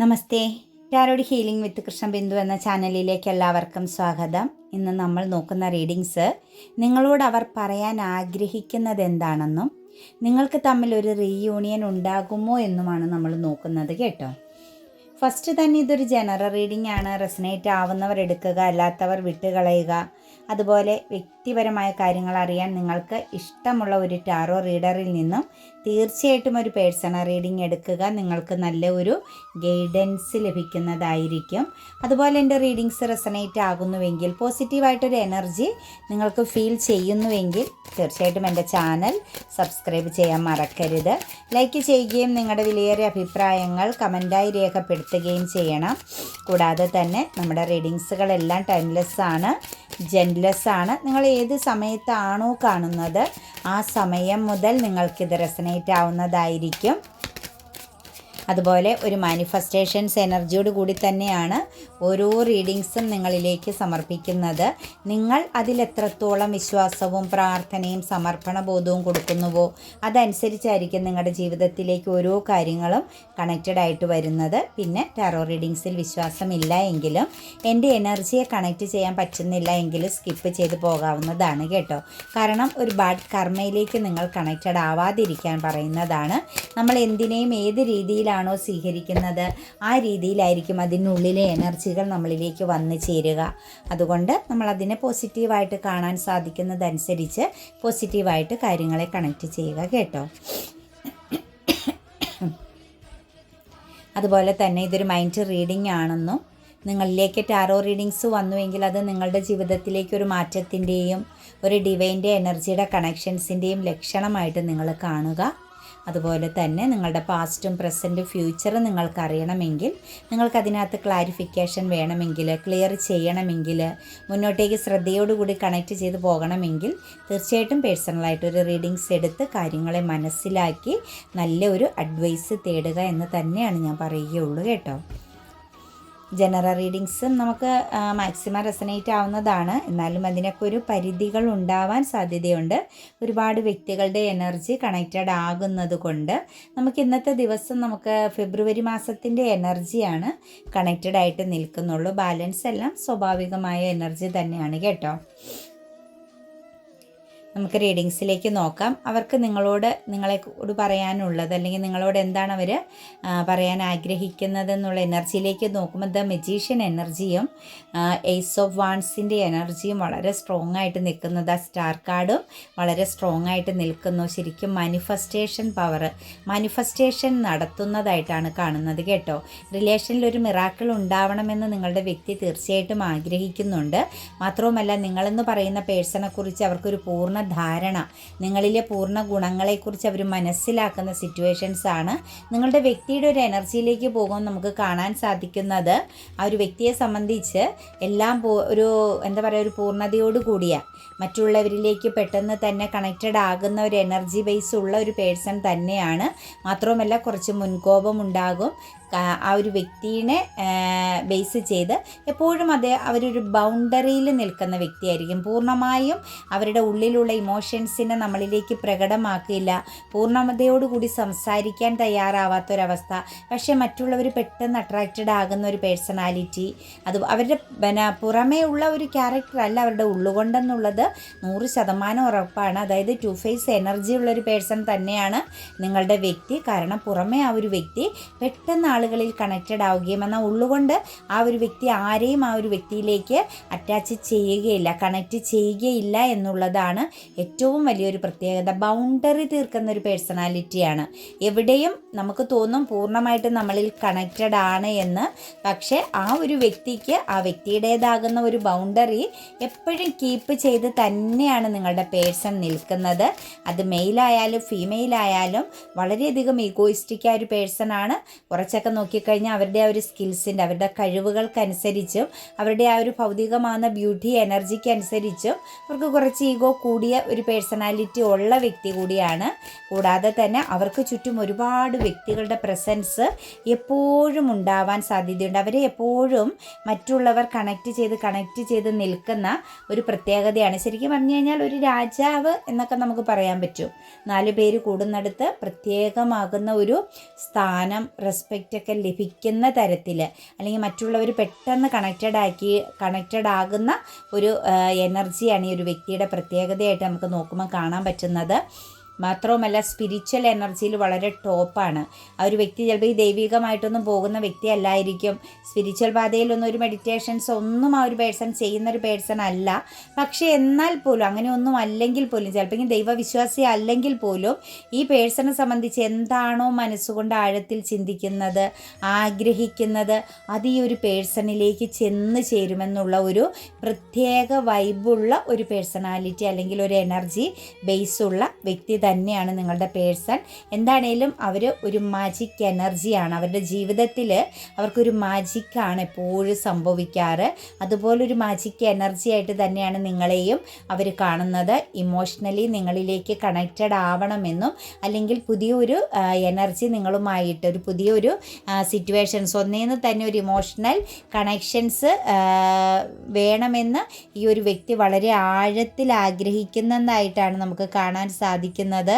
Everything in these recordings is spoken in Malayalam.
Namaste. Tarot healing with Krishnabindu എന്ന ചാനലിലേക്ക് എല്ലാവർക്കും സ്വാഗതം. ഇന്ന് നമ്മൾ നോക്കുന്ന റീഡിങ്സ് നിങ്ങളോട് അവർ പറയാൻ ആഗ്രഹിക്കുന്നത് എന്താണെന്നും നിങ്ങൾക്ക് തമ്മിൽ ഒരു റീയൂണിയൻ ഉണ്ടാകുമോ എന്നുമാണ് നമ്മൾ നോക്കുന്നത് കേട്ടോ. ഫസ്റ്റ് തന്നെ ഇതൊരു ജനറൽ റീഡിംഗ് ആണ്. റെസനേറ്റ് ആവുന്നവർ എടുക്കുക അല്ലാത്തവർ വിട്ടുകളയുക. അതുപോലെ വ്യക്തിപരമായ കാര്യങ്ങൾ അറിയാൻ നിങ്ങൾക്ക് ഇഷ്ടമുള്ള ഒരു ടാറോ റീഡറിൽ നിന്നും തീർച്ചയായിട്ടും ഒരു പേഴ്സണൽ റീഡിംഗ് എടുക്കുക. നിങ്ങൾക്ക് നല്ല ഒരു ഗൈഡൻസ് ലഭിക്കുന്നതായിരിക്കും. അതുപോലെ എന്റെ റീഡിങ്സ് റെസനേറ്റ് ആകുന്നുവെങ്കിൽ പോസിറ്റീവായിട്ടൊരു എനർജി നിങ്ങൾക്ക് ഫീൽ ചെയ്യുന്നുവെങ്കിൽ തീർച്ചയായിട്ടും എന്റെ ചാനൽ സബ്സ്ക്രൈബ് ചെയ്യാൻ മറക്കരുത്. ലൈക്ക് ചെയ്യുകയും നിങ്ങളുടെ വിലയേറിയ അഭിപ്രായങ്ങൾ കമന്റായി രേഖപ്പെടുത്തുകയും ചെയ്യണം. കൂടാതെ തന്നെ നമ്മുടെ റീഡിങ്സുകളെല്ലാം ടൈംലെസ് ആണ് ജെൻലെസ് ആണ് നിങ്ങൾ ഏത് സമയത്താണോ കാണുന്നത് ആ സമയം മുതൽ നിങ്ങൾക്കിത് റെസനേറ്റ് ആവുന്നതായിരിക്കും. അതുപോലെ ഒരു മാനിഫെസ്റ്റേഷൻസ് എനർജിയോട് കൂടി തന്നെയാണ് ഓരോ റീഡിങ്സും നിങ്ങളിലേക്ക് സമർപ്പിക്കുന്നത്. നിങ്ങൾ അതിലെത്രത്തോളം വിശ്വാസവും പ്രാർത്ഥനയും സമർപ്പണ ബോധവും കൊടുക്കുന്നുവോ അതനുസരിച്ചായിരിക്കും നിങ്ങളുടെ ജീവിതത്തിലേക്ക് ഓരോ കാര്യങ്ങളും കണക്റ്റഡ് ആയിട്ട് വരുന്നത്. പിന്നെ ടാറോ റീഡിങ്സിൽ വിശ്വാസമില്ല എങ്കിലും എന്റെ എനർജിയെ കണക്റ്റ് ചെയ്യാൻ പറ്റുന്നില്ല എങ്കിൽ സ്കിപ്പ് ചെയ്ത് പോകാവുന്നതാണ് കേട്ടോ. കാരണം ഒരു ബാഡ് കർമ്മയിലേക്ക് നിങ്ങൾ കണക്റ്റഡ് ആവാതിരിക്കാൻ പറയുന്നതാണ്. നമ്മൾ എന്തിനേയും ഏത് രീതിയിലാണോ സ്വീകരിക്കുന്നത് ആ രീതിയിലായിരിക്കും അതിനുള്ളിലെ എനർജികൾ നമ്മളിലേക്ക് വന്നു ചേരുക. അതുകൊണ്ട് നമ്മൾ അതിനെ പോസിറ്റീവായിട്ട് കാണാൻ സാധിക്കുന്നതനുസരിച്ച് പോസിറ്റീവായിട്ട് കാര്യങ്ങളെ കണക്റ്റ് ചെയ്യുക കേട്ടോ. അതുപോലെ തന്നെ ഇതൊരു മൈൻഡ് റീഡിംഗ് ആണെന്നും നിങ്ങളിലേക്ക് ടാറോ റീഡിങ്സ് വന്നുവെങ്കിൽ അത് നിങ്ങളുടെ ജീവിതത്തിലേക്ക് ഒരു മാറ്റത്തിന്റെയും ഒരു ഡിവൈന്റെ എനർജിയുടെ കണക്ഷൻസിന്റെയും ലക്ഷണമായിട്ട് നിങ്ങൾ കാണുക. അതുപോലെ തന്നെ നിങ്ങളുടെ പാസ്റ്റും പ്രസന്റും ഫ്യൂച്ചറും നിങ്ങൾക്ക് അറിയണമെങ്കിൽ നിങ്ങൾക്കതിനകത്ത് ക്ലാരിഫിക്കേഷൻ വേണമെങ്കിൽ ക്ലിയർ ചെയ്യണമെങ്കിൽ മുന്നോട്ടേക്ക് ശ്രദ്ധയോടുകൂടി കണക്ട് ചെയ്ത് പോകണമെങ്കിൽ തീർച്ചയായിട്ടും പേഴ്സണലായിട്ട് ഒരു റീഡിങ്സ് എടുത്ത് കാര്യങ്ങളെ മനസ്സിലാക്കി നല്ലൊരു അഡ്വൈസ് തേടുക എന്ന് തന്നെയാണ് ഞാൻ പറയുകയുള്ളൂ കേട്ടോ. ജനറൽ റീഡിങ്സും നമുക്ക് മാക്സിമം റെസനേറ്റ് ആവുന്നതാണ്. എന്നാലും അതിനൊക്കെ ഒരു പരിധികൾ ഉണ്ടാവാൻ സാധ്യതയുണ്ട്. ഒരുപാട് വ്യക്തികളുടെ എനർജി കണക്റ്റഡ് ആകുന്നത് കൊണ്ട് നമുക്ക് ഇന്നത്തെ ദിവസം നമുക്ക് ഫെബ്രുവരി മാസത്തിന്റെ എനർജിയാണ് കണക്റ്റഡ് ആയിട്ട് നിൽക്കുന്നുള്ളൂ. ബാലൻസ് എല്ലാം സ്വാഭാവികമായ എനർജി തന്നെയാണ് കേട്ടോ. നമുക്ക് റീഡിങ്സിലേക്ക് നോക്കാം. അവർക്ക് നിങ്ങളോട് നിങ്ങളെക്കൂട് പറയാനുള്ളത് അല്ലെങ്കിൽ നിങ്ങളോട് എന്താണ് അവർ പറയാൻ ആഗ്രഹിക്കുന്നത് എന്നുള്ള എനർജിയിലേക്ക് നോക്കുമ്പോൾ ദ മെജീഷ്യൻ എനർജിയും എയ്സ് ഓഫ് വാൺസിന്റെ എനർജിയും വളരെ സ്ട്രോങ് ആയിട്ട് നിൽക്കുന്നത് ആ സ്റ്റാർ കാർഡും വളരെ സ്ട്രോങ് ആയിട്ട് നിൽക്കുന്നു. ശരിക്കും മാനിഫെസ്റ്റേഷൻ പവർ മാനിഫെസ്റ്റേഷൻ നടത്തുന്നതായിട്ടാണ് കാണുന്നത് കേട്ടോ. റിലേഷനിൽ ഒരു മിറാക്കിൾ ഉണ്ടാവണമെന്ന് നിങ്ങളുടെ വ്യക്തി തീർച്ചയായിട്ടും ആഗ്രഹിക്കുന്നുണ്ട്. മാത്രവുമല്ല നിങ്ങളെന്ന് പറയുന്ന പേഴ്സണെക്കുറിച്ച് അവർക്കൊരു പൂർണ ധാരണ. നിങ്ങളിലെ പൂർണ ഗുണങ്ങളെക്കുറിച്ച് അവർ മനസ്സിലാക്കുന്ന സിറ്റുവേഷൻസ് ആണ് നിങ്ങളുടെ വ്യക്തിയുടെ ഒരു എനർജിയിലേക്ക് പോകുമ്പോൾ നമുക്ക് കാണാൻ സാധിക്കുന്നത്. ആ ഒരു വ്യക്തിയെ സംബന്ധിച്ച് എല്ലാം ഒരു എന്താ പറയുക ഒരു പൂർണതയോട് കൂടിയ മറ്റുള്ളവരിലേക്ക് പെട്ടെന്ന് തന്നെ കണക്റ്റഡ് ആകുന്ന ഒരു എനർജി ബേസ് ഉള്ള ഒരു പേഴ്സൺ തന്നെയാണ്. മാത്രവുമല്ല കുറച്ച് മുൻകോപം ഉണ്ടാകും. ആ ഒരു വ്യക്തിയെ ബേസ് ചെയ്ത് എപ്പോഴും അതേ അവരൊരു ബൗണ്ടറിയിൽ നിൽക്കുന്ന വ്യക്തിയായിരിക്കും. പൂർണമായും അവരുടെ ഉള്ളിലുള്ള ഇമോഷൻസിനെ നമ്മളിലേക്ക് പ്രകടമാക്കില്ല. പൂർണതയോടുകൂടി സംസാരിക്കാൻ തയ്യാറാവാത്തൊരവസ്ഥ. പക്ഷേ മറ്റുള്ളവർ പെട്ടെന്ന് അട്രാക്റ്റഡ് ആകുന്ന ഒരു പേഴ്സണാലിറ്റി അത് അവരുടെ പിന്നെ പുറമേ ഉള്ള ഒരു ക്യാരക്ടർ അല്ല അവരുടെ ഉള്ളുകൊണ്ടെന്നുള്ളത് നൂറ് ശതമാനം ഉറപ്പാണ്. അതായത് ടു ഫേസ് എനർജി ഉള്ളൊരു പേഴ്സൺ തന്നെയാണ് നിങ്ങളുടെ വ്യക്തി. കാരണം പുറമേ ആ ഒരു വ്യക്തി പെട്ടെന്ന് ആളുകളിൽ കണക്റ്റഡ് ആവുകയും എന്നാൽ ഉള്ളുകൊണ്ട് ആ ഒരു വ്യക്തി ആരെയും ആ ഒരു വ്യക്തിയിലേക്ക് അറ്റാച്ച് ചെയ്യുകയില്ല കണക്റ്റ് ചെയ്യുകയില്ല എന്നുള്ളതാണ് ഏറ്റവും വലിയൊരു പ്രത്യേകത. ബൗണ്ടറി തീർക്കുന്ന ഒരു പേഴ്സണാലിറ്റിയാണ് എവിടെയും നമുക്ക് തോന്നും പൂർണമായിട്ട് നമ്മളിൽ കണക്റ്റഡ് ആണ് എന്ന്. പക്ഷേ ആ ഒരു വ്യക്തിക്ക് ആ വ്യക്തിയുടേതാകുന്ന ഒരു ബൗണ്ടറി എപ്പോഴും കീപ്പ് ചെയ്ത് തന്നെയാണ് നിങ്ങളുടെ പേഴ്സൺ നിൽക്കുന്നത്. അത് മെയിലായാലും ഫീമെയിലായാലും വളരെയധികം ഈഗോയിസ്റ്റിക് ആയ ഒരു പേഴ്സൺ ആണ്. കുറച്ചൊക്കെ നോക്കിക്കഴിഞ്ഞാൽ അവരുടെ ആ ഒരു സ്കിൽസിന്റെ അവരുടെ കഴിവുകൾക്കനുസരിച്ചും അവരുടെ ആ ഒരു ഭൗതികമാകുന്ന ബ്യൂട്ടി എനർജിക്ക് അനുസരിച്ചും അവർക്ക് കുറച്ച് ഈഗോ കൂടിയ ഒരു പേഴ്സണാലിറ്റി ഉള്ള വ്യക്തി കൂടിയാണ്. കൂടാതെ തന്നെ അവർക്ക് ചുറ്റും ഒരുപാട് വ്യക്തികളുടെ പ്രസൻസ് എപ്പോഴും ഉണ്ടാവാൻ സാധ്യതയുണ്ട്. അവരെ എപ്പോഴും മറ്റുള്ളവർ കണക്ട് ചെയ്ത് കണക്ട് ചെയ്ത് നിൽക്കുന്ന ഒരു പ്രത്യേകതയാണ് ശരിക്കും പറഞ്ഞു കഴിഞ്ഞാൽ ഒരു രാജാവ് എന്നൊക്കെ നമുക്ക് പറയാൻ പറ്റും. നാല് പേര് കൂടുന്നിടത്ത് പ്രത്യേകമാകുന്ന ഒരു സ്ഥാനം റെസ്പെക്റ്റ് ഒക്കെ ലഭിക്കുന്ന തരത്തിൽ അല്ലെങ്കിൽ മറ്റുള്ളവർ പെട്ടെന്ന് കണക്റ്റഡ് ആക്കി കണക്റ്റഡ് ആകുന്ന ഒരു എനർജിയാണ് ഈ ഒരു വ്യക്തിയുടെ പ്രത്യേകതയായിട്ട് നമുക്ക് നോക്കുമ്പോൾ കാണാൻ പറ്റുന്നത്. മാത്രവുമല്ല സ്പിരിച്വൽ എനർജിയിൽ വളരെ ടോപ്പാണ് ആ ഒരു വ്യക്തി ചിലപ്പോൾ ഈ ദൈവികമായിട്ടൊന്നും പോകുന്ന വ്യക്തി അല്ലായിരിക്കും. സ്പിരിച്വൽ പാതയിലൊന്നും ഒരു മെഡിറ്റേഷൻസ് ഒന്നും ആ ഒരു പേഴ്സൺ ചെയ്യുന്ന ഒരു പേഴ്സൺ അല്ല. പക്ഷേ എന്നാൽ പോലും അങ്ങനെ ഒന്നും അല്ലെങ്കിൽ പോലും ചിലപ്പോൾ ദൈവവിശ്വാസി അല്ലെങ്കിൽ പോലും ഈ പേഴ്സണെ സംബന്ധിച്ച് എന്താണോ മനസ്സുകൊണ്ട് ആഴത്തിൽ ചിന്തിക്കുന്നത് ആഗ്രഹിക്കുന്നത് അത് ഈ ഒരു പേഴ്സണിലേക്ക് ചെന്ന് ചേരുമെന്നുള്ള ഒരു പ്രത്യേക വൈബുള്ള ഒരു പേഴ്സണാലിറ്റി അല്ലെങ്കിൽ ഒരു എനർജി ബേസുള്ള വ്യക്തി തന്നെയാണ് നിങ്ങളുടെ പേഴ്സൺ. എന്താണേലും അവർ ഒരു മാജിക് എനർജിയാണ് അവരുടെ ജീവിതത്തിൽ അവർക്കൊരു മാജിക്കാണ് എപ്പോഴും സംഭവിക്കാറ്. അതുപോലൊരു മാജിക് എനർജി ആയിട്ട് തന്നെയാണ് നിങ്ങളെയും അവർ കാണുന്നത്. ഇമോഷണലി നിങ്ങളിലേക്ക് കണക്റ്റഡ് ആവണമെന്നും അല്ലെങ്കിൽ പുതിയൊരു എനർജി നിങ്ങളുമായിട്ട് ഒരു പുതിയൊരു സിറ്റുവേഷൻസ് ഒന്നേന്ന് തന്നെ ഒരു ഇമോഷണൽ കണക്ഷൻസ് വേണമെന്ന് ഈ ഒരു വ്യക്തി വളരെ ആഴത്തിൽ ആഗ്രഹിക്കുന്നതായിട്ടാണ് നമുക്ക് കാണാൻ സാധിക്കുന്നത്. ചെയ്യുന്നത്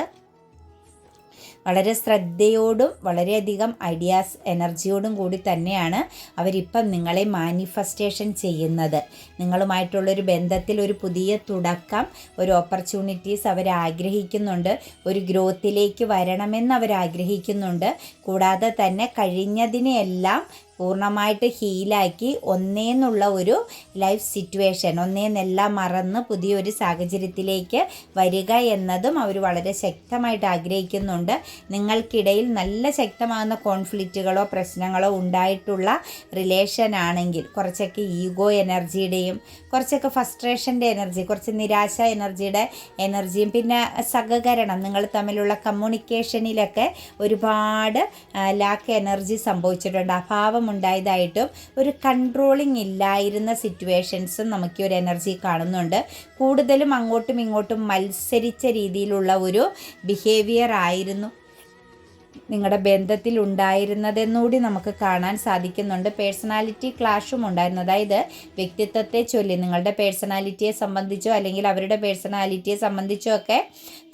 വളരെ ശ്രദ്ധയോടും വളരെയധികം ഐഡിയാസ് എനർജിയോടും കൂടി തന്നെയാണ് അവരിപ്പം നിങ്ങളെ മാനിഫെസ്റ്റേഷൻ ചെയ്യുന്നത്. നിങ്ങളുമായിട്ടുള്ളൊരു ബന്ധത്തിൽ ഒരു പുതിയ തുടക്കം ഒരു ഓപ്പർച്യൂണിറ്റീസ് അവർ ആഗ്രഹിക്കുന്നുണ്ട് ഒരു ഗ്രോത്തിലേക്ക് വരണമെന്ന് അവർ ആഗ്രഹിക്കുന്നുണ്ട് കൂടാതെ തന്നെ കഴിഞ്ഞതിനെയെല്ലാം പൂർണമായിട്ട് ഹീലാക്കി ഒന്നേന്നുള്ള ഒരു ലൈഫ് സിറ്റുവേഷൻ ഒന്നേന്നെല്ലാം മറന്ന് പുതിയൊരു സാഹചര്യത്തിലേക്ക് വരിക എന്നതും അവർ വളരെ ശക്തമായിട്ട് ആഗ്രഹിക്കുന്നുണ്ട്. നിങ്ങൾക്കിടയിൽ നല്ല ശക്തമാകുന്ന കോൺഫ്ലിക്റ്റുകളോ പ്രശ്നങ്ങളോ ഉണ്ടായിട്ടുള്ള റിലേഷൻ ആണെങ്കിൽ കുറച്ചൊക്കെ ഈഗോ എനർജിയുടെയും കുറച്ചൊക്കെ ഫസ്ട്രേഷന്റെ എനർജി കുറച്ച് നിരാശ എനർജിയുടെ എനർജിയും പിന്നെ സഹകരണം നിങ്ങൾ തമ്മിലുള്ള കമ്മ്യൂണിക്കേഷനിലൊക്കെ ഒരുപാട് ലാക്ക് എനർജി സംഭവിച്ചിട്ടുണ്ട്. അഭാവം ഉണ്ടായതായിട്ടും ഒരു കൺട്രോളിങ് ഇല്ലായിരുന്ന സിറ്റുവേഷൻസും നമുക്ക് ഒരു എനർജി കാണുന്നുണ്ട്. കൂടുതലും അങ്ങോട്ടും ഇങ്ങോട്ടും മത്സരിച്ച രീതിയിലുള്ള ഒരു ബിഹേവിയർ ആയിരുന്നു നിങ്ങളുടെ ബന്ധത്തിൽ ഉണ്ടായിരുന്നതെന്നുകൂടി നമുക്ക് കാണാൻ സാധിക്കുന്നുണ്ട്. പേഴ്സണാലിറ്റി ക്ലാഷും ഉണ്ടായിരുന്നു. അതായത് വ്യക്തിത്വത്തെ ചൊല്ലി നിങ്ങളുടെ പേഴ്സണാലിറ്റിയെ സംബന്ധിച്ചോ അല്ലെങ്കിൽ അവരുടെ പേഴ്സണാലിറ്റിയെ സംബന്ധിച്ചോ ഒക്കെ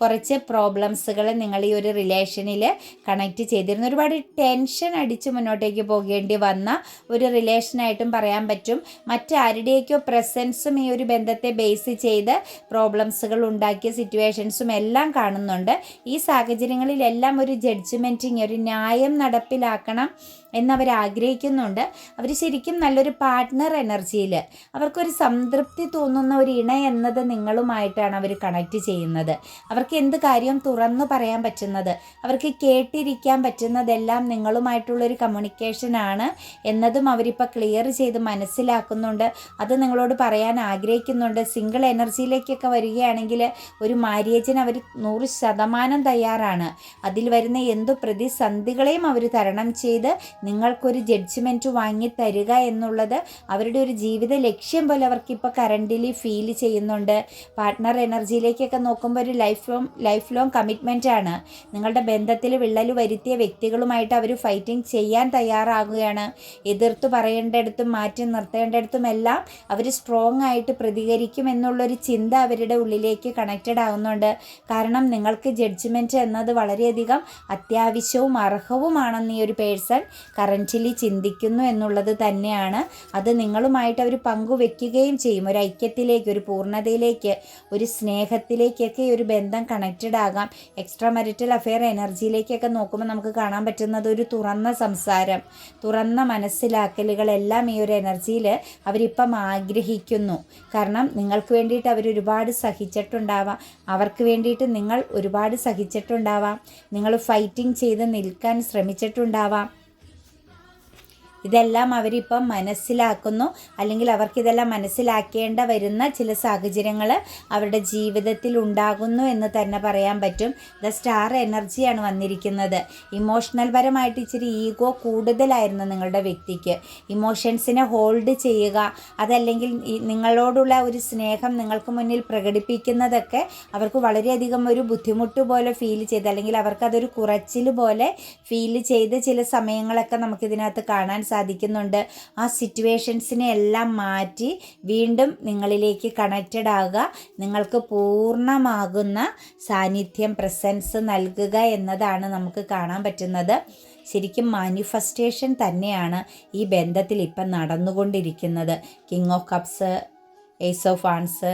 കുറച്ച് പ്രോബ്ലംസുകൾ നിങ്ങൾ ഈ ഒരു റിലേഷനിൽ കണക്ട് ചെയ്തിരുന്നു. ഒരുപാട് ടെൻഷൻ അടിച്ച് മുന്നോട്ടേക്ക് പോകേണ്ടി വന്ന ഒരു റിലേഷനായിട്ടും പറയാൻ പറ്റും. മറ്റാരുടെയൊക്കെയോ പ്രസൻസും ഈ ഒരു ബന്ധത്തെ ബേസ് ചെയ്ത് പ്രോബ്ലംസുകൾ ഉണ്ടാക്കിയ സിറ്റുവേഷൻസും എല്ലാം കാണുന്നുണ്ട്. ഈ സാഹചര്യങ്ങളിലെല്ലാം ഒരു ജഡ്ജ്മെന്റിങ് ഒരു ന്യായം നടപ്പിലാക്കണം. എന്നവർ ആഗ്രഹിക്കുന്നുണ്ട് അവർ ശരിക്കും നല്ലൊരു പാർട്ട്ണർ എനർജിയിൽ അവർക്കൊരു സംതൃപ്തി തോന്നുന്ന ഒരു ഇണ എന്നത് നിങ്ങളുമായിട്ടാണ് അവർ കണക്ട് ചെയ്യുന്നത്. അവർക്ക് എന്ത് കാര്യം തുറന്നു പറയാൻ പറ്റുന്നത് അവർക്ക് കേട്ടിരിക്കാൻ പറ്റുന്നതെല്ലാം നിങ്ങളുമായിട്ടുള്ളൊരു കമ്മ്യൂണിക്കേഷനാണ് എന്നതും അവരിപ്പോൾ ക്ലിയർ ചെയ്ത് മനസ്സിലാക്കുന്നുണ്ട്. അത് നിങ്ങളോട് പറയാൻ ആഗ്രഹിക്കുന്നുണ്ട്. സിംഗിൾ എനർജിയിലേക്കൊക്കെ വരികയാണെങ്കിൽ ഒരു മാര്യേജിന് അവർ നൂറ് ശതമാനം തയ്യാറാണ്. അതിൽ വരുന്ന എന്തു പ്രതിസന്ധികളെയും അവർ തരണം ചെയ്ത് നിങ്ങൾക്കൊരു ജഡ്ജ്മെന്റ് വാങ്ങി തരിക എന്നുള്ളത് അവരുടെ ഒരു ജീവിത ലക്ഷ്യം പോലെ അവർക്ക് ഇപ്പോൾ കറണ്ടിലി ഫീൽ ചെയ്യുന്നുണ്ട്. പാർട്ട്ണർ എനർജിയിലേക്കൊക്കെ നോക്കുമ്പോൾ ഒരു life long life long commitment ആണ്. നിങ്ങളുടെ ബന്ധത്തിൽ വിള്ളൽ വരുത്തിയ വ്യക്തികളുമായിട്ട് അവർ ഫൈറ്റിംഗ് ചെയ്യാൻ തയ്യാറാകുകയാണ്. എതിർത്ത് പറയേണ്ടടുത്തും മാറ്റി നിർത്തേണ്ടടുത്തും എല്ലാം അവർ സ്ട്രോങ് ആയിട്ട് പ്രതികരിക്കും എന്നുള്ളൊരു ചിന്ത അവരുടെ ഉള്ളിലേക്ക് കണക്റ്റഡ് ആകുന്നുണ്ട് കാരണം നിങ്ങൾക്ക് ജഡ്ജ്മെന്റ് എന്നത് വളരെയധികം അത്യാവശ്യവും അർഹവുമാണെന്ന് ഈ ഒരു പേഴ്സൺ കറന്റ്ലി ചിന്തിക്കുന്നു എന്നുള്ളത് തന്നെയാണ്. അത് നിങ്ങളുമായിട്ട് അവർ പങ്കുവെക്കുകയും ചെയ്യും. ഒരു ഐക്യത്തിലേക്ക് ഒരു പൂർണതയിലേക്ക് ഒരു സ്നേഹത്തിലേക്കൊക്കെ ഒരു ബന്ധം കണക്റ്റഡ് ആകാം. എക്സ്ട്രാ മരിറ്റൽ അഫെയർ എനർജിയിലേക്കൊക്കെ നോക്കുമ്പോൾ നമുക്ക് കാണാൻ പറ്റുന്നത് ഒരു തുറന്ന സംസാരം തുറന്ന മനസ്സിലാക്കലുകളെല്ലാം ഈ ഒരു എനർജിയിൽ അവരിപ്പം ആഗ്രഹിക്കുന്നു. കാരണം നിങ്ങൾക്ക് വേണ്ടിയിട്ട് അവർ ഒരുപാട് സഹിച്ചിട്ടുണ്ടാവാം. അവർക്ക് വേണ്ടിയിട്ട് നിങ്ങൾ ഒരുപാട് സഹിച്ചിട്ടുണ്ടാവാം. നിങ്ങൾ ഫൈറ്റിംഗ് ചെയ്ത് നിൽക്കാൻ ശ്രമിച്ചിട്ടുണ്ടാവാം. ഇതെല്ലാം അവരിപ്പം മനസ്സിലാക്കുന്നു. അല്ലെങ്കിൽ അവർക്കിതെല്ലാം മനസ്സിലാക്കേണ്ട വരുന്ന ചില സാഹചര്യങ്ങൾ അവരുടെ ജീവിതത്തിൽ ഉണ്ടാകുന്നു എന്ന് തന്നെ പറയാൻ പറ്റും. ദ സ്റ്റാർ എനർജിയാണ് വന്നിരിക്കുന്നത്. ഇമോഷണൽ പരമായിട്ട് ഇച്ചിരി ഈഗോ കൂടുതലായിരുന്നു നിങ്ങളുടെ വ്യക്തിക്ക്. ഇമോഷൻസിനെ ഹോൾഡ് ചെയ്യുക അതല്ലെങ്കിൽ നിങ്ങളോടുള്ള ഒരു സ്നേഹം നിങ്ങൾക്ക് മുന്നിൽ പ്രകടിപ്പിക്കുന്നതൊക്കെ അവർക്ക് വളരെയധികം ഒരു ബുദ്ധിമുട്ട് പോലെ ഫീൽ ചെയ്ത് അല്ലെങ്കിൽ അവർക്കതൊരു കുറച്ചിൽ പോലെ ഫീൽ ചെയ്ത് ചില സമയങ്ങളൊക്കെ നമുക്കിതിനകത്ത് കാണാൻ സാധിക്കുന്നുണ്ട്. ആ സിറ്റുവേഷൻസിനെ എല്ലാം മാറ്റി വീണ്ടും നിങ്ങളിലേക്ക് കണക്റ്റഡ് ആകുക. നിങ്ങൾക്ക് പൂർണമാകുന്ന സാന്നിധ്യം പ്രസൻസ് നൽകുക എന്നതാണ് നമുക്ക് കാണാൻ പറ്റുന്നത്. ശരിക്കും മാനിഫെസ്റ്റേഷൻ തന്നെയാണ് ഈ ബന്ധത്തിൽ ഇപ്പം നടന്നുകൊണ്ടിരിക്കുന്നത്. King of cups ace of wands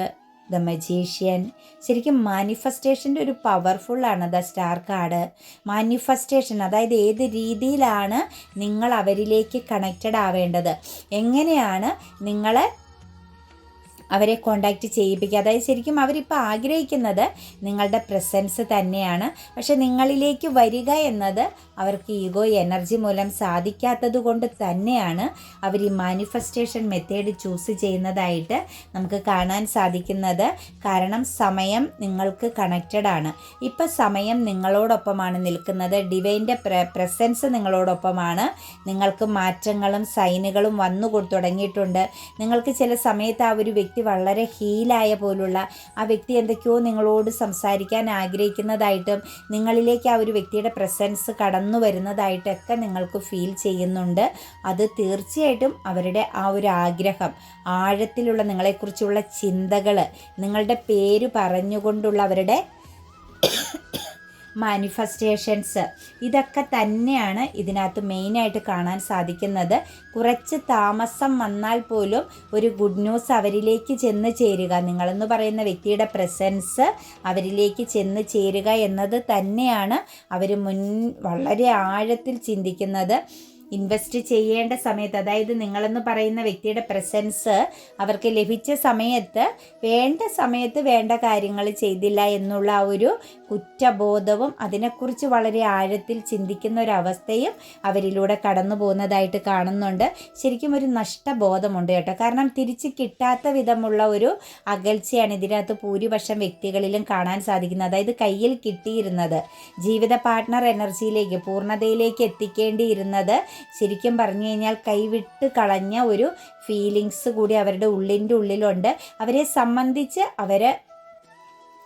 the magician. ശരിക്കും മാനിഫെസ്റ്റേഷന്റെ ഒരു പവർഫുള്ളാണ് ദ സ്റ്റാർ കാർഡ്. മാനിഫെസ്റ്റേഷൻ അതായത് ഏത് രീതിയിലാണ് നിങ്ങൾ അവരിലേക്ക് കണക്റ്റഡ് ആവേണ്ടത്? എങ്ങനെയാണ് നിങ്ങളെ അവരെ കോണ്ടാക്റ്റ് ചെയ്യിപ്പിക്കുക. അതായത് ശരിക്കും അവരിപ്പോൾ ആഗ്രഹിക്കുന്നത് നിങ്ങളുടെ പ്രസൻസ് തന്നെയാണ്. പക്ഷെ നിങ്ങളിലേക്ക് വരിക എന്നത് അവർക്ക് ഈഗോ എനർജി മൂലം സാധിക്കാത്തത് കൊണ്ട് തന്നെയാണ് അവർ ഈ മാനിഫെസ്റ്റേഷൻ മെത്തേഡ് ചൂസ് ചെയ്യുന്നതായിട്ട് നമുക്ക് കാണാൻ സാധിക്കുന്നത്. കാരണം സമയം നിങ്ങൾക്ക് കണക്റ്റഡ് ആണ്. ഇപ്പം സമയം നിങ്ങളോടൊപ്പമാണ് നിൽക്കുന്നത്. ഡിവൈന്റെ പ്രസൻസ് നിങ്ങളോടൊപ്പമാണ്. നിങ്ങൾക്ക് മാറ്റങ്ങളും സൈനുകളും വന്നു തുടങ്ങിയിട്ടുണ്ട്. നിങ്ങൾക്ക് ചില സമയത്ത് ആ ഒരു വ്യക്തി വളരെ ഹീലായ പോലുള്ള ആ വ്യക്തി എന്തൊക്കെയോ നിങ്ങളോട് സംസാരിക്കാൻ ആഗ്രഹിക്കുന്നതായിട്ടും നിങ്ങളിലേക്ക് ആ ഒരു വ്യക്തിയുടെ പ്രസൻസ് കടന്നു വരുന്നതായിട്ടൊക്കെ നിങ്ങൾക്ക് ഫീൽ ചെയ്യുന്നുണ്ട്. അത് തീർച്ചയായിട്ടും അവരുടെ ആ ഒരു ആഗ്രഹം ആഴത്തിലുള്ള നിങ്ങളെക്കുറിച്ചുള്ള ചിന്തകൾ നിങ്ങളുടെ പേര് പറഞ്ഞുകൊണ്ടുള്ള അവരുടെ മാനിഫെസ്റ്റേഷൻസ് ഇതൊക്കെ തന്നെയാണ് ഇതിനകത്ത് മെയിനായിട്ട് കാണാൻ സാധിക്കുന്നത്. കുറച്ച് താമസം വന്നാൽ പോലും ഒരു ഗുഡ് ന്യൂസ് അവരിലേക്ക് ചെന്ന് ചേരുക. നിങ്ങളെന്ന് പറയുന്ന വ്യക്തിയുടെ പ്രസൻസ് അവരിലേക്ക് ചെന്ന് ചേരുക എന്നത് തന്നെയാണ് അവർ മുൻ വളരെ ആഴത്തിൽ ചിന്തിക്കുന്നത്. ഇൻവെസ്റ്റ് ചെയ്യേണ്ട സമയത്ത് അതായത് നിങ്ങളെന്ന് പറയുന്ന വ്യക്തിയുടെ പ്രസൻസ് അവർക്ക് ലഭിച്ച സമയത്ത് വേണ്ട സമയത്ത് വേണ്ട കാര്യങ്ങൾ ചെയ്തില്ല എന്നുള്ള ആ ഒരു കുറ്റബോധവും അതിനെക്കുറിച്ച് വളരെ ആഴത്തിൽ ചിന്തിക്കുന്ന ഒരു അവസ്ഥയും അവരിലൂടെ കടന്നു പോകുന്നതായിട്ട് കാണുന്നുണ്ട്. ശരിക്കും ഒരു നഷ്ടബോധമുണ്ട് കേട്ടോ. കാരണം തിരിച്ച് കിട്ടാത്ത വിധമുള്ള ഒരു അകൽച്ചയാണ് ഇതിനകത്ത് ഭൂരിപക്ഷം വ്യക്തികളിലും കാണാൻ സാധിക്കുന്നത്. അതായത് കയ്യിൽ കിട്ടിയിരുന്നത് ജീവിത പാർട്ട്ണർ എനർജിയിലേക്ക് പൂർണതയിലേക്ക് എത്തിക്കേണ്ടിയിരുന്നത് ശരിക്കും പറഞ്ഞു കഴിഞ്ഞാൽ കൈവിട്ട് കളഞ്ഞ ഒരു ഫീലിങ്സ് കൂടി അവരുടെ ഉള്ളിന്റെ ഉള്ളിലുണ്ട്. അവരെ സംബന്ധിച്ച് അവർ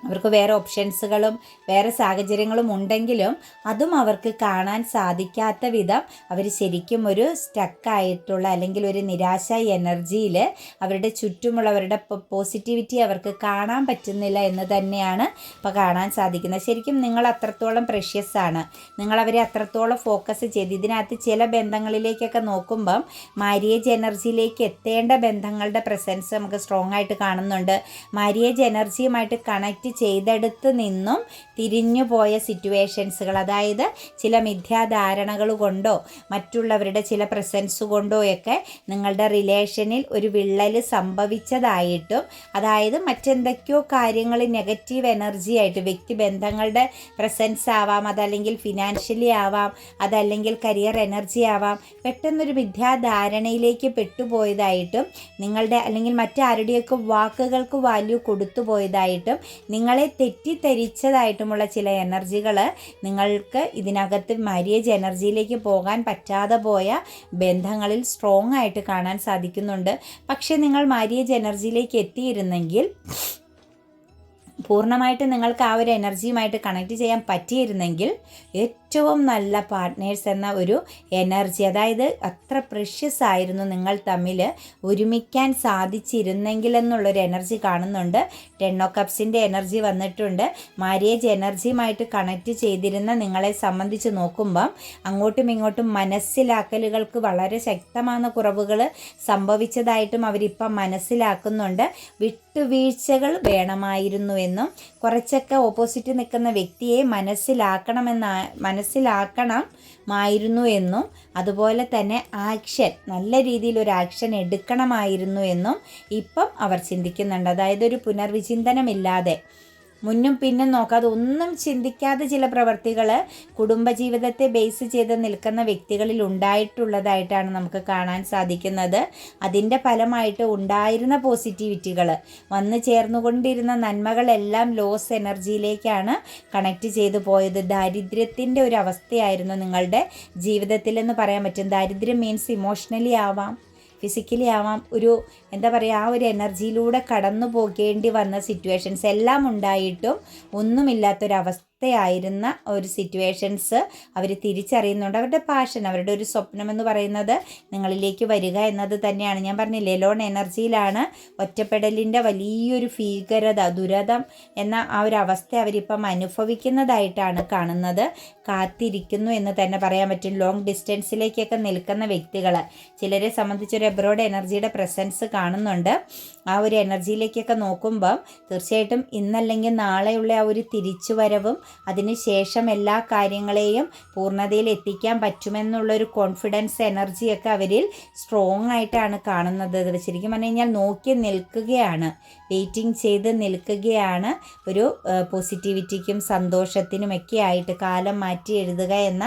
അവർക്ക് വേറെ ഓപ്ഷൻസുകളും വേറെ സാഹചര്യങ്ങളും ഉണ്ടെങ്കിലും അതും അവർക്ക് കാണാൻ സാധിക്കാത്ത വിധം അവർ ശരിക്കും ഒരു സ്റ്റക്കായിട്ടുള്ള അല്ലെങ്കിൽ ഒരു നിരാശ എനർജിയിൽ അവരുടെ ചുറ്റുമുള്ളവരുടെ പോസിറ്റിവിറ്റി അവർക്ക് കാണാൻ പറ്റുന്നില്ല എന്ന് തന്നെയാണ് ഇപ്പോൾ കാണാൻ സാധിക്കുന്നത്. ശരിക്കും നിങ്ങൾ അത്രത്തോളം പ്രഷ്യസ് ആണ്. നിങ്ങൾ അവരെ അത്രത്തോളം ഫോക്കസ് ചെയ്ത് ഇതിനകത്ത് ചില ബന്ധങ്ങളിലേക്കൊക്കെ നോക്കുമ്പം മാരിയേജ് എനർജിയിലേക്ക് എത്തേണ്ട ബന്ധങ്ങളുടെ പ്രസൻസ് നമുക്ക് സ്ട്രോങ് ആയിട്ട് കാണുന്നുണ്ട്. മാരിയേജ് എനർജിയുമായിട്ട് കണക്റ്റ് ചെയ്തെടുത്ത് നിന്നും തിരിഞ്ഞു പോയ സിറ്റുവേഷൻസുകൾ അതായത് ചില മിഥ്യാധാരണകൾ കൊണ്ടോ മറ്റുള്ളവരുടെ ചില പ്രസൻസ് കൊണ്ടോ ഒക്കെ നിങ്ങളുടെ റിലേഷനിൽ ഒരു വിള്ളൽ സംഭവിച്ചതായിട്ടും അതായത് മറ്റെന്തൊക്കെയോ കാര്യങ്ങൾ നെഗറ്റീവ് എനർജി ആയിട്ട് വ്യക്തിബന്ധങ്ങളുടെ പ്രസൻസ് ആവാം അതല്ലെങ്കിൽ ഫിനാൻഷ്യലി ആവാം അതല്ലെങ്കിൽ കരിയർ എനർജി ആവാം പെട്ടെന്നൊരു മിഥ്യാധാരണയിലേക്ക് പെട്ടുപോയതായിട്ടും നിങ്ങളുടെ അല്ലെങ്കിൽ മറ്റാരുടെയൊക്കെ വാക്കുകൾക്ക് വാല്യൂ കൊടുത്തു പോയതായിട്ടും നിങ്ങളെ തെറ്റിദ്ധരിച്ചതായിട്ടുമുള്ള ചില എനർജികൾ നിങ്ങൾക്ക് ഇതിനകത്ത് മാര്യേജ് എനർജിയിലേക്ക് പോകാൻ പറ്റാതെ പോയ ബന്ധങ്ങളിൽ സ്ട്രോങ് ആയിട്ട് കാണാൻ സാധിക്കുന്നുണ്ട്. പക്ഷേ നിങ്ങൾ മാര്യേജ് എനർജിയിലേക്ക് എത്തിയിരുന്നെങ്കിൽ പൂർണമായിട്ട് നിങ്ങൾക്ക് ആ ഒരു എനർജിയുമായിട്ട് കണക്ട് ചെയ്യാൻ പറ്റിയിരുന്നെങ്കിൽ ഏറ്റവും നല്ല പാർട്ട്നേഴ്സ് എന്ന ഒരു എനർജി അതായത് അത്ര പ്രഷ്യസ് ആയിരുന്നു നിങ്ങൾ തമ്മിൽ ഒരുമിക്കാൻ സാധിച്ചിരുന്നെങ്കിൽ എന്നുള്ളൊരു എനർജി കാണുന്നുണ്ട്. ടെൻ ഓ കപ്സിന്റെ എനർജി വന്നിട്ടുണ്ട്. മാരേജ് എനർജിയുമായിട്ട് കണക്റ്റ് ചെയ്തിരുന്ന നിങ്ങളെ സംബന്ധിച്ച് നോക്കുമ്പം അങ്ങോട്ടും ഇങ്ങോട്ടും മനസ്സിലാക്കലുകൾക്ക് വളരെ ശക്തമായ കുറവുകൾ സംഭവിച്ചതായിട്ടും അവരിപ്പം മനസ്സിലാക്കുന്നുണ്ട്. വിട്ടുവീഴ്ചകൾ വേണമായിരുന്നു എന്നും കുറച്ചൊക്കെ ഓപ്പോസിറ്റ് നിൽക്കുന്ന വ്യക്തിയെ മനസ്സിലാക്കണമെന്ന മനസ്സിലാക്കണം മായിരുന്നു എന്നും. അതുപോലെ തന്നെ ആക്ഷൻ നല്ല രീതിയിൽ ഒരു ആക്ഷൻ എടുക്കണമായിരുന്നു എന്നും ഇപ്പം അവർ ചിന്തിക്കുന്നുണ്ട്. അതായത് ഒരു പുനർവിചിന്തനമില്ലാതെ മുന്നും പിന്നും നോക്കാതെ ഒന്നും ചിന്തിക്കാതെ ചില പ്രവർത്തികൾ കുടുംബജീവിതത്തെ ബേസ് ചെയ്ത് നിൽക്കുന്ന വ്യക്തികളിൽ ഉണ്ടായിട്ടുള്ളതായിട്ടാണ് നമുക്ക് കാണാൻ സാധിക്കുന്നത്. അതിന്റെ ഫലമായിട്ട് ഉണ്ടായിരുന്ന പോസിറ്റിവിറ്റികൾ വന്നു ചേർന്നുകൊണ്ടിരുന്ന നന്മകളെല്ലാം ലോസ് എനർജിയിലേക്കാണ് കണക്ട് ചെയ്തു പോയത്. ദാരിദ്ര്യത്തിന്റെ ഒരു അവസ്ഥയായിരുന്നു നിങ്ങളുടെ ജീവിതത്തിലെന്ന് പറയാൻ പറ്റും. ദാരിദ്ര്യം മീൻസ് ഇമോഷണലി ആവാം. ഫിസിക്കലി ആവാം ഒരു എന്താ പറയുക ആ ഒരു എനർജിയിലൂടെ കടന്നു പോകേണ്ടി വന്ന സിറ്റുവേഷൻസ് എല്ലാം ഉണ്ടായിട്ടും ഒന്നുമില്ലാത്തൊരവസ്ഥ അവസ്ഥയായിരുന്ന ഒരു സിറ്റുവേഷൻസ് അവർ തിരിച്ചറിയുന്നുണ്ട്. അവരുടെ പാഷൻ അവരുടെ ഒരു സ്വപ്നം എന്ന് പറയുന്നത് നിങ്ങളിലേക്ക് വരിക എന്നത് തന്നെയാണ്. ഞാൻ പറഞ്ഞില്ലേ ലോൺ എനർജിയിലാണ് ഒറ്റപ്പെടലിന്റെ വലിയൊരു ഭീകരത ദുരതം എന്ന ആ ഒരു അവസ്ഥ അവരിപ്പം അനുഭവിക്കുന്നതായിട്ടാണ് കാണുന്നത്. കാത്തിരിക്കുന്നു എന്ന് തന്നെ പറയാൻ പറ്റും. ലോങ് ഡിസ്റ്റൻസിലേക്കൊക്കെ നിൽക്കുന്ന വ്യക്തികൾ ചിലരെ സംബന്ധിച്ചൊരു എബ്രോഡ് എനർജിയുടെ പ്രസൻസ് കാണുന്നുണ്ട്. ആ ഒരു എനർജിയിലേക്കൊക്കെ നോക്കുമ്പം തീർച്ചയായിട്ടും ഇന്നല്ലെങ്കിൽ നാളെയുള്ള ആ ഒരു തിരിച്ചുവരവും അതിനുശേഷം എല്ലാ കാര്യങ്ങളെയും പൂർണതയിൽ എത്തിക്കാൻ പറ്റുമെന്നുള്ളൊരു കോൺഫിഡൻസ് എനർജിയൊക്കെ അവരിൽ സ്ട്രോങ് ആയിട്ടാണ് കാണുന്നത്. ശരിക്കും പറഞ്ഞു കഴിഞ്ഞാൽ നോക്കി നിൽക്കുകയാണ്. വെയിറ്റിംഗ് ചെയ്ത് നിൽക്കുകയാണ്. ഒരു പോസിറ്റിവിറ്റിക്കും സന്തോഷത്തിനുമൊക്കെ ആയിട്ട് കാലം മാറ്റി എഴുതുക എന്ന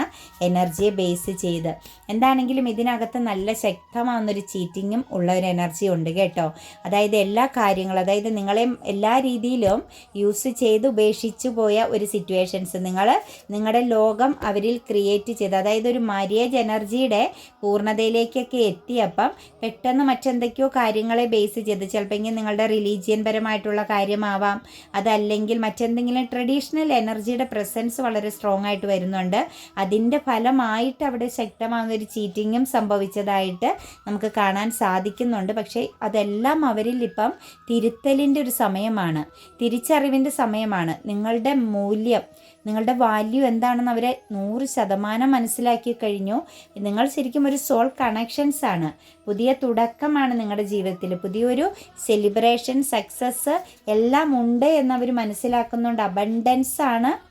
എനർജിയെ ബേസ് ചെയ്ത്. എന്താണെങ്കിലും ഇതിനകത്ത് നല്ല ശക്തമാകുന്നൊരു ചീറ്റിങ്ങും ഉള്ള ഒരു എനർജി ഉണ്ട് കേട്ടോ. അതായത് എല്ലാ കാര്യങ്ങളും അതായത് നിങ്ങളെ എല്ലാ രീതിയിലും യൂസ് ചെയ്ത് ഉപേക്ഷിച്ചു പോയ ഒരു സിറ്റുവേഷൻസ് നിങ്ങൾ നിങ്ങളുടെ ലോകം അവരിൽ ക്രിയേറ്റ് ചെയ്ത് അതായത് ഒരു മാരിയേജ് എനർജിയുടെ പൂർണതയിലേക്കൊക്കെ എത്തിയപ്പം പെട്ടെന്ന് മറ്റെന്തൊക്കെയോ കാര്യങ്ങളെ ബേസ് ചെയ്ത് ചിലപ്പോൾ നിങ്ങളുടെ റിലീജിയൻ പരമായിട്ടുള്ള കാര്യമാവാം. അതല്ലെങ്കിൽ മറ്റെന്തെങ്കിലും ട്രഡീഷണൽ എനർജിയുടെ പ്രസൻസ് വളരെ സ്ട്രോങ് ആയിട്ട് വരുന്നുണ്ട്. അതിന്റെ ഫലമായിട്ട് അവിടെ ശക്തമാകുന്ന ഒരു ചീറ്റിങ്ങും സംഭവിച്ചതായിട്ട് നമുക്ക് കാണാൻ സാധിക്കുന്നുണ്ട്. പക്ഷേ അതെല്ലാം അവരിൽ ഇപ്പം തിരുത്തലിന്റെ ഒരു സമയമാണ്. തിരിച്ചറിവിന്റെ സമയമാണ്. നിങ്ങളുടെ മൂല്യം നിങ്ങളുടെ വാല്യൂ എന്താണെന്ന് അവരെ നൂറ് ശതമാനം മനസ്സിലാക്കി കഴിഞ്ഞു. നിങ്ങൾ ശരിക്കും ഒരു സോൾ കണക്ഷൻസ് ആണ്. പുതിയ തുടക്കമാണ് നിങ്ങളുടെ ജീവിതത്തിൽ. പുതിയൊരു സെലിബ്രേഷൻ സക്സസ് എല്ലാം ഉണ്ട് എന്നവർ മനസ്സിലാക്കുന്നുണ്ട്. അബണ്ടൻസ് ആണ്.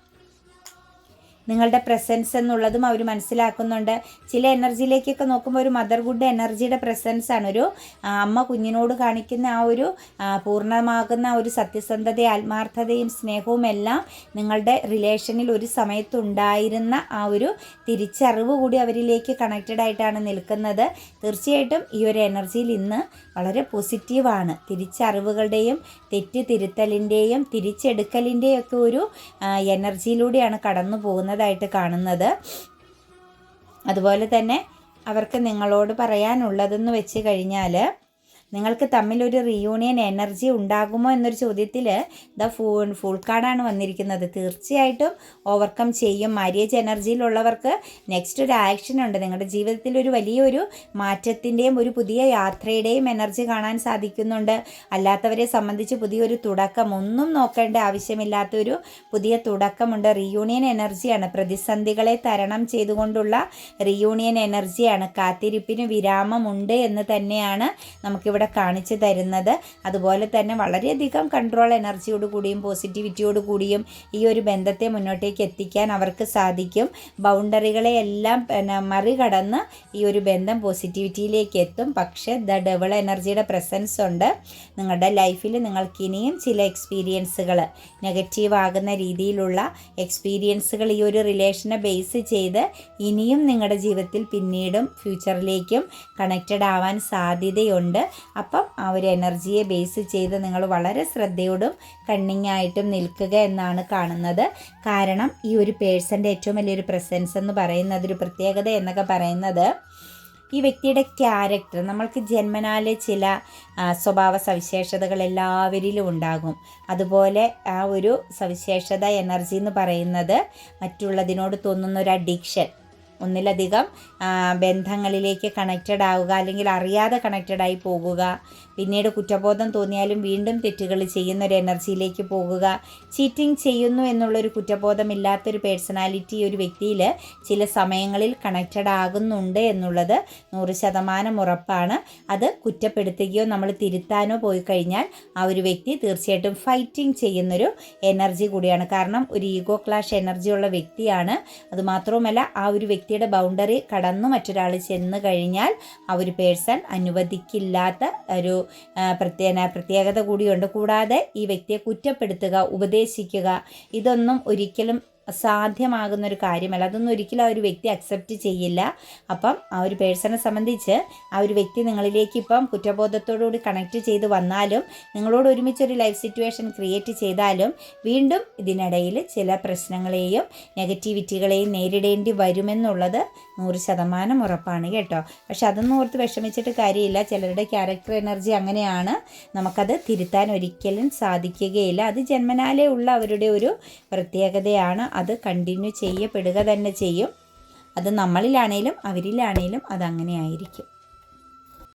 നിങ്ങളുടെ പ്രസൻസ് എന്നുള്ളതും അവർ മനസ്സിലാക്കുന്നുണ്ട്. ചില എനർജിയിലേക്കൊക്കെ നോക്കുമ്പോൾ ഒരു മദർ ഗുഡ് എനർജിയുടെ പ്രസൻസ് ആണ്. ഒരു അമ്മ കുഞ്ഞിനോട് കാണിക്കുന്ന ആ ഒരു പൂർണമാകുന്ന ഒരു സത്യസന്ധതയും ആത്മാർത്ഥതയും സ്നേഹവും എല്ലാം നിങ്ങളുടെ റിലേഷനിൽ ഒരു സമയത്ത് ഉണ്ടായിരുന്ന ആ ഒരു തിരിച്ചറിവ് കൂടി അവരിലേക്ക് കണക്റ്റഡ് ആയിട്ടാണ് നിൽക്കുന്നത്. തീർച്ചയായിട്ടും ഈ ഒരു എനർജിയിൽ ഇന്ന് വളരെ പോസിറ്റീവാണ് തിരിച്ചറിവുകളുടെയും തെറ്റ് തിരുത്തലിന്റെയും തിരിച്ചെടുക്കലിന്റെയും ഒക്കെ ഒരു എനർജിയിലൂടെയാണ് കടന്നു പോകുന്നതായിട്ട് കാണുന്നത്. അതുപോലെ തന്നെ അവർക്ക് നിങ്ങളോട് പറയാനുള്ളതെന്ന് വെച്ച് കഴിഞ്ഞാൽ നിങ്ങൾക്ക് തമ്മിൽ ഒരു റിയൂണിയൻ എനർജി ഉണ്ടാകുമോ എന്നൊരു ചോദ്യത്തിൽ ദ ഫുൾ ഫുൾ കാർഡാണ് വന്നിരിക്കുന്നത്. തീർച്ചയായിട്ടും ഓവർകം ചെയ്യും. മാര്യേജ് എനർജിയിലുള്ളവർക്ക് നെക്സ്റ്റ് ഒരു ആക്ഷൻ ഉണ്ട്. നിങ്ങളുടെ ജീവിതത്തിൽ ഒരു വലിയൊരു മാറ്റത്തിന്റെയും ഒരു പുതിയ യാത്രയുടെയും എനർജി കാണാൻ സാധിക്കുന്നുണ്ട്. അല്ലാത്തവരെ സംബന്ധിച്ച് പുതിയൊരു തുടക്കം ഒന്നും നോക്കേണ്ട ആവശ്യമില്ലാത്തൊരു പുതിയ തുടക്കമുണ്ട്. റിയൂണിയൻ എനർജിയാണ് പ്രതിസന്ധികളെ തരണം ചെയ്തുകൊണ്ടുള്ള റിയൂണിയൻ എനർജിയാണ് കാത്തിരിപ്പിന് വിരാമമുണ്ട് എന്ന് തന്നെയാണ് നമുക്കിവിടെ ഇവിടെ കാണിച്ചു തരുന്നത്. അതുപോലെ തന്നെ വളരെയധികം കൺട്രോൾ എനർജിയോട് കൂടിയും പോസിറ്റിവിറ്റിയോട് കൂടിയും ഈ ഒരു ബന്ധത്തെ മുന്നോട്ടേക്ക് എത്തിക്കാൻ അവർക്ക് സാധിക്കും. ബൗണ്ടറികളെ എല്ലാം പിന്നെ മറികടന്ന് ഈ ഒരു ബന്ധം പോസിറ്റിവിറ്റിയിലേക്ക് എത്തും. പക്ഷേ ദ ഡബിൾ എനർജിയുടെ പ്രസൻസ് ഉണ്ട്. നിങ്ങളുടെ ലൈഫിൽ നിങ്ങൾക്ക് ഇനിയും ചില എക്സ്പീരിയൻസുകൾ നെഗറ്റീവ് ആകുന്ന രീതിയിലുള്ള എക്സ്പീരിയൻസുകൾ ഈ ഒരു റിലേഷനെ ബേസ് ചെയ്ത് ഇനിയും നിങ്ങളുടെ ജീവിതത്തിൽ പിന്നീടും ഫ്യൂച്ചറിലേക്കും കണക്റ്റഡ് ആവാൻ സാധ്യതയുണ്ട്. അപ്പം ആ ഒരു എനർജിയെ ബേസ് ചെയ്ത് നിങ്ങൾ വളരെ ശ്രദ്ധയോടും കണ്ണിങ്ങായിട്ടും നിൽക്കുക എന്നാണ് കാണുന്നത്. കാരണം ഈ ഒരു പേഴ്സന്റെ ഏറ്റവും വലിയൊരു പ്രസൻസ് എന്ന് പറയുന്നത് ഒരു പ്രത്യേകത എന്നൊക്കെ പറയുന്നത് ഈ വ്യക്തിയുടെ ക്യാരക്ടർ നമ്മൾക്ക് ജന്മനാലെ ചില സ്വഭാവ സവിശേഷതകൾ എല്ലാവരിലും ഉണ്ടാകും. അതുപോലെ ആ ഒരു സവിശേഷത എനർജി എന്ന് പറയുന്നത് മറ്റുള്ളതിനോട് തോന്നുന്ന ഒരു അഡിക്ഷൻ ഒന്നിലധികം ബന്ധങ്ങളിലേക്ക് കണക്റ്റഡ് ആവുക അല്ലെങ്കിൽ അറിയാതെ കണക്റ്റഡ് ആയി പോകുക. പിന്നീട് കുറ്റബോധം തോന്നിയാലും വീണ്ടും തെറ്റുകൾ ചെയ്യുന്ന ഒരു എനർജിയിലേക്ക് പോകുക. ചീറ്റിംഗ് ചെയ്യുന്നു എന്നുള്ളൊരു കുറ്റബോധമില്ലാത്തൊരു പേഴ്സണാലിറ്റി ഒരു വ്യക്തിയിൽ ചില സമയങ്ങളിൽ കണക്റ്റഡ് ആകുന്നുണ്ട് എന്നുള്ളത് നൂറ് ശതമാനം ഉറപ്പാണ്. അത് കുറ്റപ്പെടുത്തുകയോ നമ്മൾ തിരുത്താനോ പോയി കഴിഞ്ഞാൽ ആ ഒരു വ്യക്തി തീർച്ചയായിട്ടും ഫൈറ്റിംഗ് ചെയ്യുന്നൊരു എനർജി കൂടിയാണ്. കാരണം ഒരു ഈഗോ ക്ലാഷ് എനർജിയുള്ള വ്യക്തിയാണ്. അതുമാത്രവുമല്ല ആ ഒരു വ്യക്തിയുടെ ബൗണ്ടറി കട കടന്നു മറ്റൊരാൾ ചെന്ന് കഴിഞ്ഞാൽ ആ ഒരു പേഴ്സൺ അനുവദിക്കില്ലാത്ത ഒരു പ്രത്യേക പ്രത്യേകത കൂടിയുണ്ട്. കൂടാതെ ഈ വ്യക്തിയെ കുറ്റപ്പെടുത്തുക ഉപദേശിക്കുക ഇതൊന്നും ഒരിക്കലും സാധ്യമാകുന്ന ഒരു കാര്യമല്ല. അതൊന്നും ഒരിക്കലും ആ ഒരു വ്യക്തി അക്സെപ്റ്റ് ചെയ്യില്ല. അപ്പം ആ ഒരു പേഴ്സണെ സംബന്ധിച്ച് ആ ഒരു വ്യക്തി നിങ്ങളിലേക്ക് ഇപ്പം കുറ്റബോധത്തോടുകൂടി കണക്ട് ചെയ്ത് വന്നാലും നിങ്ങളോട് ഒരുമിച്ചൊരു ലൈഫ് സിറ്റുവേഷൻ ക്രിയേറ്റ് ചെയ്താലും വീണ്ടും ഇതിനിടയിൽ ചില പ്രശ്നങ്ങളെയും നെഗറ്റിവിറ്റികളെയും നേരിടേണ്ടി വരുമെന്നുള്ളത് നൂറ് ശതമാനം ഉറപ്പാണ് കേട്ടോ. പക്ഷെ അതൊന്നും ഓർത്ത് വിഷമിച്ചിട്ട് കാര്യമില്ല. ചിലരുടെ ക്യാരക്ടർ എനർജി അങ്ങനെയാണ്. നമുക്കത് തിരുത്താൻ ഒരിക്കലും സാധിക്കുകയില്ല. അത് ജന്മനാലേ ഉള്ള അവരുടെ ഒരു പ്രത്യേകതയാണ്. അത് കണ്ടിന്യൂ ചെയ്യപ്പെടുക തന്നെ ചെയ്യും. അത് നമ്മളിലാണേലും അവരിലാണേലും അതങ്ങനെ ആയിരിക്കും